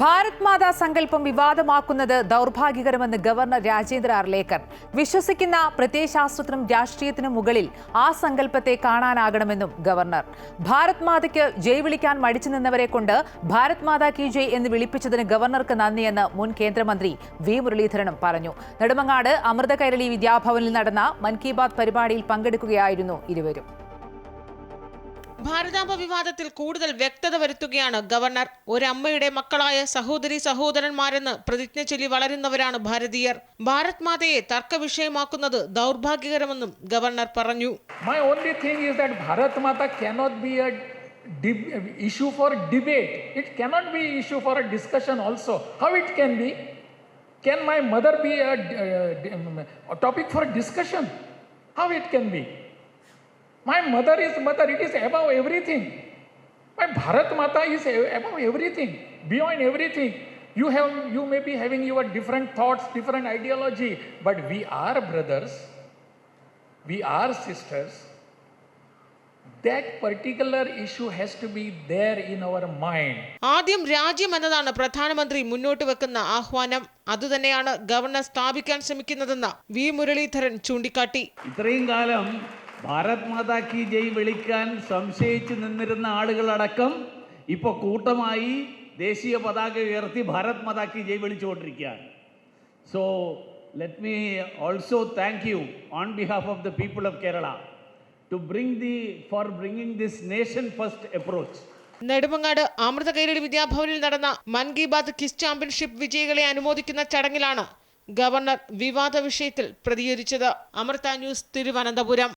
ഭാരത് മാതാ സങ്കല്പം വിവാദമാക്കുന്നത് ദൗർഭാഗ്യകരമെന്ന് ഗവർണർ രാജേന്ദ്ര അർലേക്കർ. വിശ്വസിക്കുന്ന പ്രത്യയശാസ്ത്രത്തിനും രാഷ്ട്രീയത്തിനും മുകളിൽ ആ സങ്കല്പത്തെ കാണാനാകണമെന്നും ഗവർണർ. ഭാരത് മാതയ്ക്ക് ജയ് വിളിക്കാൻ മടിച്ചു നിന്നവരെ കൊണ്ട് ഭാരത് മാതാ കി ജയ് എന്ന് വിളിപ്പിച്ചതിന് ഗവർണർക്ക് നന്ദിയെന്ന് മുൻ കേന്ദ്രമന്ത്രി വി. മുരളീധരനും പറഞ്ഞു. നെടുമങ്ങാട് അമൃത കൈരളി വിദ്യാഭവനിൽ നടന്ന മൻ കി ബാത് പരിപാടിയിൽ പങ്കെടുക്കുകയായിരുന്നു ഇരുവരും. ഭാരതാംബ വിവാദത്തിൽ കൂടുതൽ വ്യക്തത വരുത്തുകയാണ് ഗവർണർ ഒരമ്മയുടെ മക്കളായ സഹോദരി സഹോദരന്മാരെന്ന് പ്രതിജ്ഞ ചൊല്ലി വളരുന്നവരാണ് ഭാരതീയർ ഭാരത് മാതയെ തർക്ക വിഷയമാക്കുന്നത് ദൗർഭാഗ്യകരമെന്നും ഗവർണർ പറഞ്ഞു is that Bharat Mata cannot be a deb- issue for debate. It cannot be issue for a discussion also. How it can be? Can my mother be a, uh, a topic for discussion? How it can be? My mother is mother. It is above everything. My Bharat Mata is above everything, beyond everything. You have, you may be having your different thoughts, different ideology, but we are brothers. we are sisters, that particular issue has to be there in our mind. ആദ്യം രാജ്യം എന്നതാണ് പ്രധാനമന്ത്രി മുന്നോട്ട് വെക്കുന്ന ആഹ്വാനം അതുതന്നെയാണ് governor സ്ഥാപിക്കാൻ ശ്രമിക്കുന്നതെന്ന് വി മുരളീധരൻ ചൂണ്ടിക്കാട്ടി ഇത്രയും കാലം ഭാരത് മാതാ കി ജയ് വിളിക്കാൻ സംശയിച്ച് നിന്നിരുന്ന ആളുകളടക്കം ഇപ്പോൾ കൂട്ടമായി ദേശീയ പതാക ഉയർത്തി ഭാരത് മാതാ കി ജയ് വിളിച്ചുകൊണ്ടിരിക്കുകയാണ്. So let me also thank you on behalf of the people of Kerala to bring the for bringing this nation first approach Nedumangad Amrita Kairali വിദ്യാഭവനിൽ നടന്ന മൻ കി ബാത് കിസ് ചാമ്പ്യൻഷിപ്പ് വിജയികളെ അനുമോദിക്കുന്ന ചടങ്ങിലാണ് ഗവർണർ വിവാദ വിഷയത്തിൽ പ്രതികരിച്ചത്. അമൃത ന്യൂസ് തിരുവനന്തപുരം.